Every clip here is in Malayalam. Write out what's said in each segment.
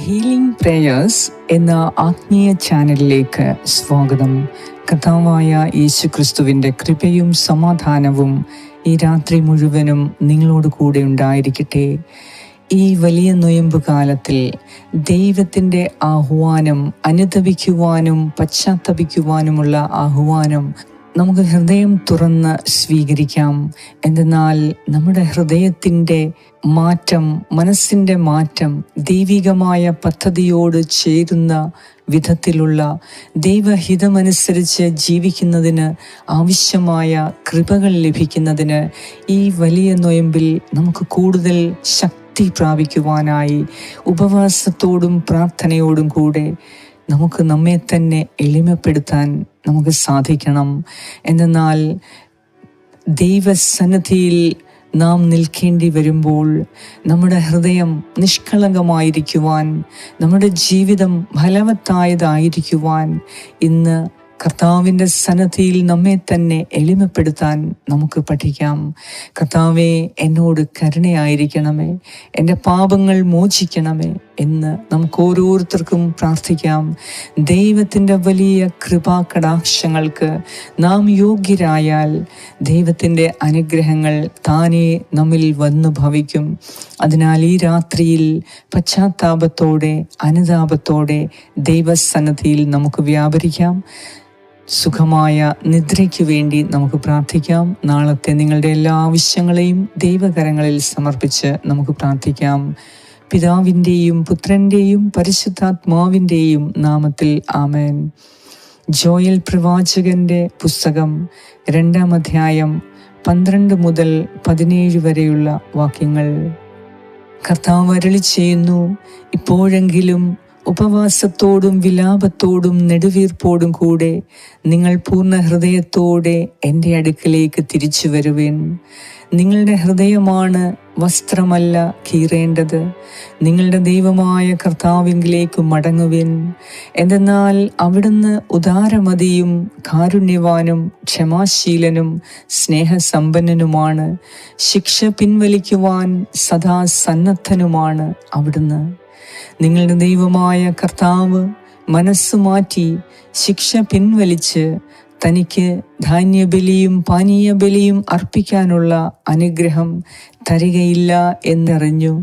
ഹീലിംഗ് പ്രേയേഴ്സ് എന്ന ആത്മീയ ചാനലിലേക്ക് സ്വാഗതം. കഥാവായ യേശു ക്രിസ്തുവിന്റെ കൃപയും സമാധാനവും ഈ രാത്രി മുഴുവനും നിങ്ങളോട് കൂടെ ഉണ്ടായിരിക്കട്ടെ. ഈ വലിയ നൊയമ്പ് കാലത്തിൽ ദൈവത്തിന്റെ ആഹ്വാനം അനുദപിക്കുവാനും പശ്ചാത്തപിക്കുവാനുമുള്ള ആഹ്വാനം നമുക്ക് ഹൃദയം തുറന്ന് സ്വീകരിക്കാം. എന്തെന്നാൽ നമ്മുടെ ഹൃദയത്തിന്റെ മാറ്റം മനസ്സിന്റെ മാറ്റം ദൈവികമായ പദ്ധതിയോട് ചേരുന്ന വിധത്തിലുള്ള ദൈവഹിതമനുസരിച്ച് ജീവിക്കുന്നതിന് ആവശ്യമായ കൃപകൾ ലഭിക്കുന്നതിന് ഈ വലിയ നൊയമ്പിൽ നമുക്ക് കൂടുതൽ ശക്തി പ്രാപിക്കുവാനായി ഉപവാസത്തോടും പ്രാർത്ഥനയോടും കൂടെ നമുക്ക് നമ്മെ തന്നെ എളിമപ്പെടുത്താൻ നമുക്ക് സാധിക്കണം. എന്നാൽ ദൈവസന്നിധിയിൽ നാം നിൽക്കേണ്ടി വരുമ്പോൾ നമ്മുടെ ഹൃദയം നിഷ്കളങ്കമായിരിക്കുവാൻ നമ്മുടെ ജീവിതം ഫലവത്തായതായിരിക്കുവാൻ ഇന്ന് കർത്താവിന്റെ സന്നദ്ധിയിൽ നമ്മെ തന്നെ എളിമപ്പെടുത്താൻ നമുക്ക് പഠിക്കാം. കർത്താവെ എന്നോട് കരുണയായിരിക്കണമേ. എന്റെ പാപങ്ങൾ മോചിക്കണമേ എന്ന് നമുക്ക് ഓരോരുത്തർക്കും പ്രാർത്ഥിക്കാം. ദൈവത്തിന്റെ വലിയ കൃപാകടാക്ഷങ്ങൾക്ക് നാം യോഗ്യരായാൽ ദൈവത്തിന്റെ അനുഗ്രഹങ്ങൾ താനേ നമ്മിൽ വന്നു ഭവിക്കും. അതിനാൽ ഈ രാത്രിയിൽ പശ്ചാത്താപത്തോടെ അനുതാപത്തോടെ ദൈവസന്നദ്ധിയിൽ നമുക്ക് വ്യാപരിക്കാം. സുഖമായ നിദ്രയ്ക്ക് വേണ്ടി നമുക്ക് പ്രാർത്ഥിക്കാം. നാളത്തെ നിങ്ങളുടെ എല്ലാ ആവശ്യങ്ങളെയും ദൈവകരങ്ങളിൽ സമർപ്പിച്ച് നമുക്ക് പ്രാർത്ഥിക്കാം. പിതാവിന്റെയും പുത്രന്റെയും പരിശുദ്ധാത്മാവിന്റെയും നാമത്തിൽ ആമേൻ. ജോയൽ പ്രവാചകന്റെ പുസ്തകം രണ്ടാം അധ്യായം പന്ത്രണ്ട് മുതൽ പതിനേഴ് വരെയുള്ള വാക്യങ്ങൾ. കർത്താവ് അരളി ചെയ്യുന്നു ഇപ്പോഴെങ്കിലും ഉപവാസത്തോടും വിലാപത്തോടും നെടുവീർപ്പോടും കൂടെ നിങ്ങൾ പൂർണ ഹൃദയത്തോടെ എന്റെ അടുക്കലേക്ക് തിരിച്ചു വരുവിൻ. നിങ്ങളുടെ ഹൃദയമാണ് വസ്ത്രമല്ല കീറേണ്ടത്. നിങ്ങളുടെ ദൈവമായ കർത്താവിങ്കിലേക്ക് മടങ്ങുവിൻ. എന്തെന്നാൽ അവിടുന്ന് ഉദാരമതിയും കാരുണ്യവാനും ക്ഷമാശീലനും സ്നേഹസമ്പന്നനുമാണ്. ശിക്ഷ പിൻവലിക്കുവാൻ സദാ സന്നദ്ധനുമാണ് അവിടുന്ന്. നിങ്ങളുടെ ദൈവമായ കർത്താവ് മനസ്സ് മാറ്റി ശിക്ഷ പിൻവലിച്ച് തനിക്ക് ധാന്യബലിയും പാനീയബലിയും അർപ്പിക്കാനുള്ള അനുഗ്രഹം തരികയില്ല എന്നറിഞ്ഞു.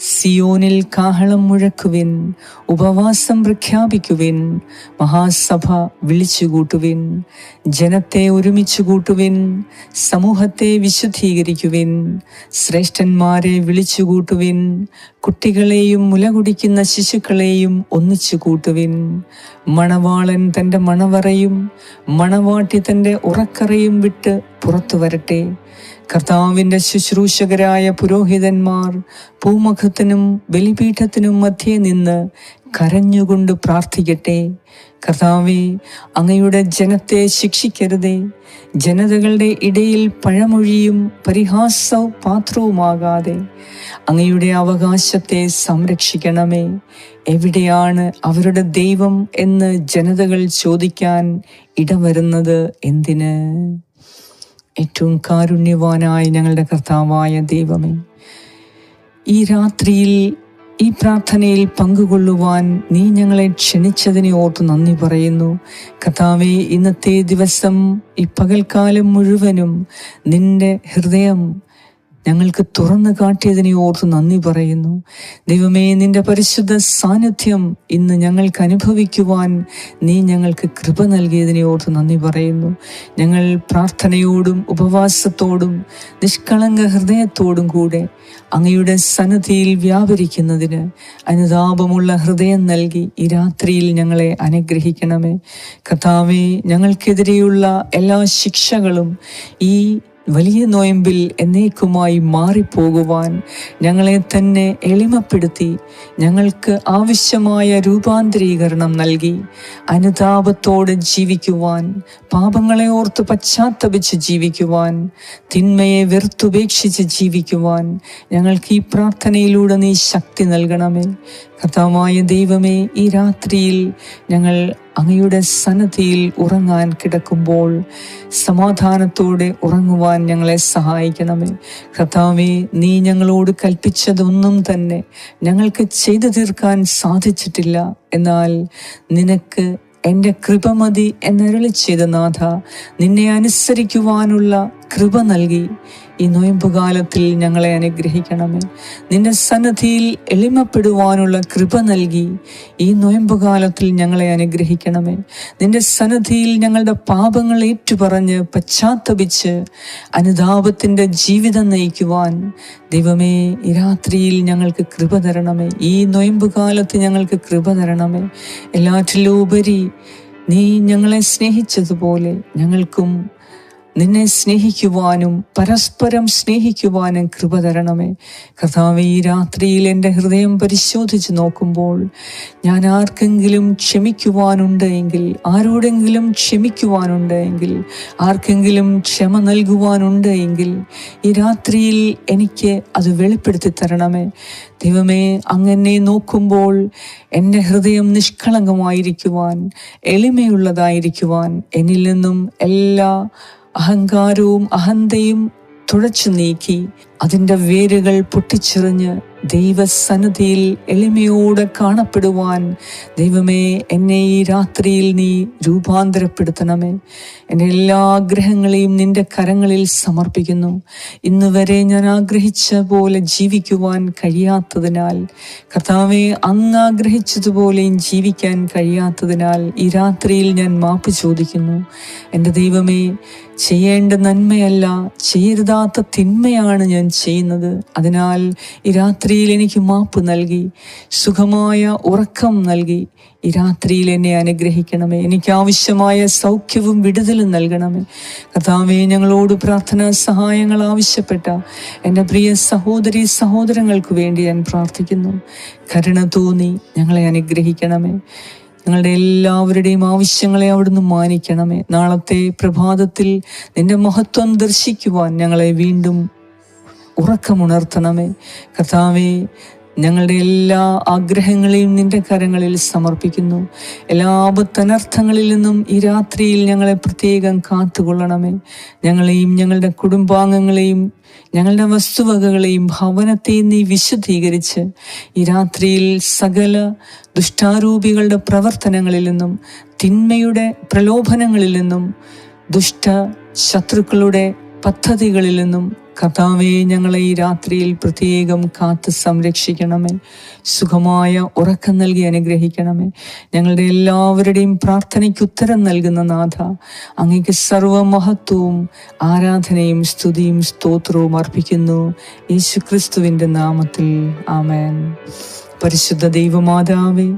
സിയോനിൽ കാഹളം മുഴക്കുവിൻ ഉപവാസം പ്രഖ്യാപിക്കുവിൻ മഹാസഭ വിളിച്ചുകൂട്ടുവിൻ ജനത്തെ ഒരുമിച്ച് കൂട്ടുവിൻ സമൂഹത്തെ വിശുദ്ധീകരിക്കുവിൻ ശ്രേഷ്ഠന്മാരെ വിളിച്ചുകൂട്ടുവിൻ കുട്ടികളെയും മുല കുടിക്കുന്ന ശിശുക്കളെയും ഒന്നിച്ചു കൂട്ടുവിൻ. മണവാളൻ തന്റെ മണവറയും മണവാട്ടി തന്റെ ഉറക്കറയും വിട്ട് പുറത്തു വരട്ടെ. കർത്താവിന്റെ ശുശ്രൂഷകരായ പുരോഹിതന്മാർ പൂമുഖത്തിനും ബലിപീഠത്തിനും മധ്യേ നിന്ന് കരഞ്ഞുകൊണ്ട് പ്രാർത്ഥിക്കട്ടെ. കർത്താവെ അങ്ങയുടെ ജനത്തെ ശിക്ഷിക്കരുതേ. ജനതകളുടെ ഇടയിൽ പഴമൊഴിയും പരിഹാസ പാത്രവുമാകാതെ അങ്ങയുടെ അവകാശത്തെ സംരക്ഷിക്കണമേ. എവിടെയാണ് അവരുടെ ദൈവം എന്ന് ജനതകൾ ചോദിക്കാൻ ഇടവരുന്നത് എന്തിന്? ഏറ്റവും കാരുണ്യവാനായ ഞങ്ങളുടെ കർത്താവായ ദൈവമേ ഈ രാത്രിയിൽ ഈ പ്രാർത്ഥനയിൽ പങ്കുകൊള്ളുവാൻ നീ ഞങ്ങളെ ക്ഷണിച്ചതിനെ ഓർത്ത് നന്ദി പറയുന്നു. കർത്താവെ ഇന്നത്തെ ദിവസം ഈ പകൽക്കാലം മുഴുവനും നിന്റെ ഹൃദയം ഞങ്ങൾക്ക് തുറന്നു കാട്ടിയതിനെ ഓർത്ത് നന്ദി പറയുന്നു. ദൈവമേ നിന്റെ പരിശുദ്ധ സാന്നിധ്യം ഇന്ന് ഞങ്ങൾക്ക് അനുഭവിക്കുവാൻ നീ ഞങ്ങൾക്ക് കൃപ നൽകിയതിനെ ഓർത്ത് നന്ദി പറയുന്നു. ഞങ്ങൾ പ്രാർത്ഥനയോടും ഉപവാസത്തോടും നിഷ്കളങ്ക ഹൃദയത്തോടും കൂടെ അങ്ങയുടെ സന്നദ്ധിയിൽ വ്യാപരിക്കുന്നതിന് അനുതാപമുള്ള ഹൃദയം നൽകി ഈ രാത്രിയിൽ ഞങ്ങളെ അനുഗ്രഹിക്കണമേ. കഥാവെ ഞങ്ങൾക്കെതിരെയുള്ള എല്ലാ ശിക്ഷകളും ഈ വലിയ നോയമ്പിൽ എന്നേക്കുമായി മാറിപ്പോകുവാൻ ഞങ്ങളെ തന്നെ എളിമപ്പെടുത്തി ഞങ്ങൾക്ക് ആവശ്യമായ രൂപാന്തരീകരണം നൽകി അനുതാപത്തോടെ ജീവിക്കുവാൻ പാപങ്ങളെ ഓർത്ത് പശ്ചാത്തപിച്ച് ജീവിക്കുവാൻ തിന്മയെ വെറുത്തുപേക്ഷിച്ച് ജീവിക്കുവാൻ ഞങ്ങൾക്ക് ഈ പ്രാർത്ഥനയിലൂടെ നീ ശക്തി നൽകണമേ. കർത്താവായ ദൈവമേ ഈ രാത്രിയിൽ ഞങ്ങൾ അങ്ങയുടെ സന്നദ്ധിയിൽ ഉറങ്ങാൻ കിടക്കുമ്പോൾ സമാധാനത്തോടെ ഉറങ്ങുവാൻ ഞങ്ങളെ സഹായിക്കണമേ. കർത്താവേ നീ ഞങ്ങളോട് കൽപ്പിച്ചതൊന്നും തന്നെ ഞങ്ങൾക്ക് ചെയ്തു തീർക്കാൻ സാധിച്ചിട്ടില്ല. എന്നാൽ നിനക്ക് എന്റെ കൃപ മതി എന്നരുളി ചെയ്ത നാഥ നിന്നെ അനുസരിക്കുവാനുള്ള കൃപ നൽകി. ഈ നോയമ്പുകാലത്തിൽ ഞങ്ങളെ അനുഗ്രഹിക്കണമേ. നിന്റെ സന്നദ്ധിയിൽ എളിമപ്പെടുവാനുള്ള കൃപ നൽകി ഈ നോയമ്പുകാലത്തിൽ ഞങ്ങളെ അനുഗ്രഹിക്കണമേ. നിന്റെ സന്നദ്ധിയിൽ ഞങ്ങളുടെ പാപങ്ങൾ ഏറ്റുപറഞ്ഞ് പശ്ചാത്തപിച്ച് അനുതാപത്തിന്റെ ജീവിതം നയിക്കുവാൻ ദൈവമേ ഈ രാത്രിയിൽ ഞങ്ങൾക്ക് കൃപ തരണമേ. ഈ നോയമ്പുകാലത്ത് ഞങ്ങൾക്ക് കൃപ തരണമേ. എല്ലാറ്റിലും ഉപരി നീ ഞങ്ങളെ സ്നേഹിച്ചതുപോലെ ഞങ്ങൾക്കും നിന്നെ സ്നേഹിക്കുവാനും പരസ്പരം സ്നേഹിക്കുവാനും കൃപ തരണമേ. കർത്താവ് ഈ രാത്രിയിൽ എന്റെ ഹൃദയം പരിശോധിച്ച് നോക്കുമ്പോൾ ഞാൻ ആർക്കെങ്കിലും ക്ഷമിക്കുവാനുണ്ട് എങ്കിൽ ആരോടെങ്കിലും ക്ഷമിക്കുവാനുണ്ട് എങ്കിൽ ആർക്കെങ്കിലും ക്ഷമ നൽകുവാനുണ്ട് എങ്കിൽ ഈ രാത്രിയിൽ എനിക്ക് അത് വെളിപ്പെടുത്തി തരണമേ. ദൈവമേ അങ്ങനെ നോക്കുമ്പോൾ എന്റെ ഹൃദയം നിഷ്കളങ്കമായിരിക്കുവാൻ എളിമയുള്ളതായിരിക്കുവാൻ എന്നിൽ നിന്നും എല്ലാ അഹങ്കാരവും അഹന്തയും തുടച്ചു നീക്കി അതിന്റെ വേരുകൾ പൊട്ടിച്ചെറിഞ്ഞ് ദൈവസന്നിധിയിൽ എളിമയോടെ കാണപ്പെടുവാൻ ദൈവമേ എന്നെ ഈ രാത്രിയിൽ നീ രൂപാന്തരപ്പെടുത്തണമേ. എന്റെ എല്ലാ ആഗ്രഹങ്ങളെയും നിന്റെ കരങ്ങളിൽ സമർപ്പിക്കുന്നു. ഇന്ന് വരെ ഞാൻ ആഗ്രഹിച്ച പോലെ ജീവിക്കുവാൻ കഴിയാത്തതിനാൽ കർത്താവെ അങ്ങ് ആഗ്രഹിച്ചതുപോലെയും ജീവിക്കാൻ കഴിയാത്തതിനാൽ ഈ രാത്രിയിൽ ഞാൻ മാപ്പ് ചോദിക്കുന്നു. എന്റെ ദൈവമേ ചെയ്യേണ്ട നന്മയല്ല ചെയ്യരുതാത്ത തിന്മയാണ് ഞാൻ ചെയ്യുന്നത്. അതിനാൽ ഈ രാത്രിയിൽ എനിക്ക് മാപ്പ് നൽകി സുഖമായ ഉറക്കം നൽകി ഈ രാത്രിയിൽ എന്നെ അനുഗ്രഹിക്കണമേ. എനിക്ക് ആവശ്യമായ സൗഖ്യവും വിടുതലും നൽകണമേ. കഥാവേ ഞങ്ങളോട് പ്രാർത്ഥനാ സഹായങ്ങൾ ആവശ്യപ്പെട്ട എന്റെ പ്രിയ സഹോദരി സഹോദരങ്ങൾക്ക് വേണ്ടി ഞാൻ പ്രാർത്ഥിക്കുന്നു. കരുണ തോന്നി ഞങ്ങളെ അനുഗ്രഹിക്കണമേ. ഞങ്ങളുടെ എല്ലാവരുടെയും ആവശ്യങ്ങളെ അവിടുന്ന് മാനിക്കണമേ. നാളത്തെ പ്രഭാതത്തിൽ നിന്റെ മഹത്വം ദർശിക്കുവാൻ ഞങ്ങളെ വീണ്ടും ഉറക്കമുണർത്തണമേ. കർത്താവെ ഞങ്ങളുടെ എല്ലാ ആഗ്രഹങ്ങളെയും നിന്റെ കരങ്ങളിൽ സമർപ്പിക്കുന്നു. എല്ലാ ആപത്തനർത്ഥങ്ങളിൽ നിന്നും ഈ രാത്രിയിൽ ഞങ്ങളെ പ്രത്യേകം കാത്തുകൊള്ളണമേ. ഞങ്ങളെയും ഞങ്ങളുടെ കുടുംബാംഗങ്ങളെയും ഞങ്ങളുടെ വസ്തുവകകളെയും ഭവനത്തെയും നീ വിശുദ്ധീകരിച്ച് ഈ രാത്രിയിൽ സകല ദുഷ്ടാരൂപികളുടെ പ്രവർത്തനങ്ങളിൽ നിന്നും തിന്മയുടെ പ്രലോഭനങ്ങളിൽ നിന്നും ദുഷ്ട ശത്രുക്കളുടെ പദ്ധതികളിൽ നിന്നും കർത്താവെ ഞങ്ങളെ ഈ രാത്രിയിൽ പ്രത്യേകം കാത്ത് സംരക്ഷിക്കണമേ. സുഖമായ ഉറക്കം നൽകി അനുഗ്രഹിക്കണമേ. ഞങ്ങളുടെ എല്ലാവരുടെയും പ്രാർത്ഥനയ്ക്ക് ഉത്തരം നൽകുന്ന നാഥ അങ്ങേക്ക് സർവമഹത്വവും ആരാധനയും സ്തുതിയും സ്തോത്രവും അർപ്പിക്കുന്നു. യേശുക്രിസ്തുവിന്റെ നാമത്തിൽ ആമേൻ. പരിശുദ്ധ ദൈവമാതാവേ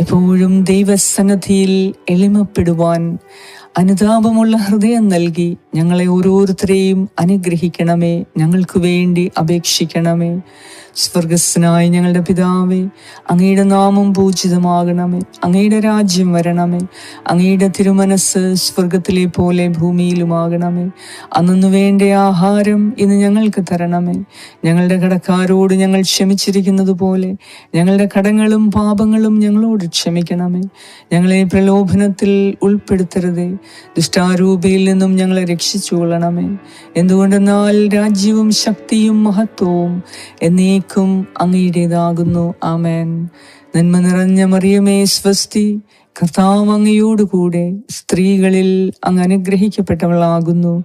എപ്പോഴും ദൈവസന്നദ്ധിയിൽ എളിമപ്പെടുവാൻ അനുതാപമുള്ള ഹൃദയം നൽകി ഞങ്ങളെ ഓരോരുത്തരെയും അനുഗ്രഹിക്കണമേ. ഞങ്ങൾക്ക് വേണ്ടി അപേക്ഷിക്കണമേ. സ്വർഗസ്നായ ഞങ്ങളുടെ പിതാവേ അങ്ങയുടെ നാമം പൂജിതമാകണമേ. അങ്ങയുടെ രാജ്യം വരണമേ. അങ്ങയുടെ തിരുമനസ് സ്വർഗത്തിലെ പോലെ ഭൂമിയിലുമാകണമേ. അന്നു വേണ്ട ആഹാരം ഇന്ന് ഞങ്ങൾക്ക് തരണമേ. ഞങ്ങളുടെ കടക്കാരോട് ഞങ്ങൾ ക്ഷമിച്ചിരിക്കുന്നത് പോലെ ഞങ്ങളുടെ കടങ്ങളും പാപങ്ങളും ഞങ്ങളോട് ക്ഷമിക്കണമേ. ഞങ്ങളെ പ്രലോഭനത്തിൽ ഉൾപ്പെടുത്തരുതേ. ദുഷ്ടാരൂപയിൽ നിന്നും ഞങ്ങളെ രക്ഷിച്ചു കൊള്ളണമേ എന്തുകൊണ്ടെന്നാൽ രാജ്യവും ശക്തിയും മഹത്വവും എന്നേക്കും അങ്ങയുടേതാകുന്നു. ആമേൻ. നന്മ നിറഞ്ഞ മറിയമേ സ്വസ്തി. കർത്താവ് അങ്ങയോടുകൂടെ സ്ത്രീകളിൽ അങ്ങ് അനുഗ്രഹിക്കപ്പെട്ടവളാകുന്നു.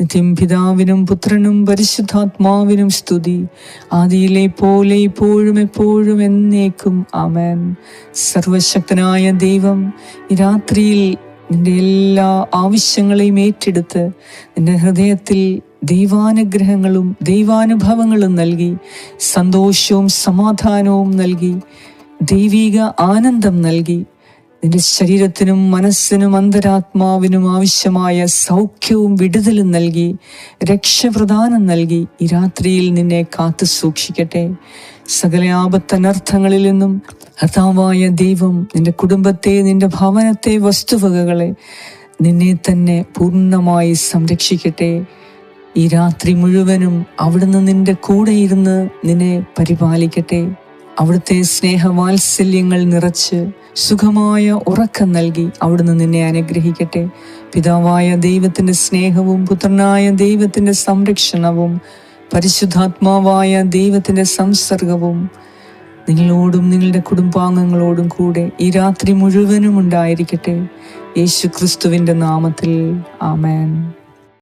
നിത്യം പിതാവിനും പുത്രനും പരിശുദ്ധാത്മാവിനും സ്തുതി. ആദിയിലെ പോലെ ഇപ്പോഴും എപ്പോഴും എന്നേക്കും ആമേൻ. സർവശക്തനായ ദൈവം ഈ രാത്രിയിൽ നിന്റെ എല്ലാ ആവശ്യങ്ങളെയും ഏറ്റെടുത്ത് നിന്റെ ഹൃദയത്തിൽ ദൈവാനുഗ്രഹങ്ങളും ദൈവാനുഭവങ്ങളും നൽകി സന്തോഷവും സമാധാനവും നൽകി ദൈവിക ആനന്ദം നൽകി നിന്റെ ശരീരത്തിനും മനസ്സിനും അന്തരാത്മാവിനും ആവശ്യമായ സൗഖ്യവും വിടുതലും നൽകി രക്ഷപ്രദാനം നൽകി ഈ രാത്രിയിൽ നിന്നെ കാത്തു സൂക്ഷിക്കട്ടെ. സകല ആപത്തനർത്ഥങ്ങളിൽ നിന്നും കർത്താവായ ദൈവം നിന്റെ കുടുംബത്തെ നിന്റെ ഭവനത്തെ വസ്തുവകകളെ നിന്നെ തന്നെ പൂർണമായി സംരക്ഷിക്കട്ടെ. ഈ രാത്രി മുഴുവനും അവിടുന്ന് നിന്റെ കൂടെ ഇരുന്ന് നിന്നെ പരിപാലിക്കട്ടെ. അവിടുത്തെ സ്നേഹവാത്സല്യങ്ങൾ നിറച്ച് സുഖമായ ഉറക്കം നൽകി അവിടുന്ന് നിന്നെ അനുഗ്രഹിക്കട്ടെ. പിതാവായ ദൈവത്തിന്റെ സ്നേഹവും പുത്രനായ ദൈവത്തിന്റെ സംരക്ഷണവും പരിശുദ്ധാത്മാവായ ദൈവത്തിന്റെ സംസർഗവും നിങ്ങളോടും നിങ്ങളുടെ കുടുംബാംഗങ്ങളോടും കൂടെ ഈ രാത്രി മുഴുവനും ഉണ്ടായിരിക്കട്ടെ. യേശു ക്രിസ്തുവിന്റെ നാമത്തിൽ. ആമേൻ.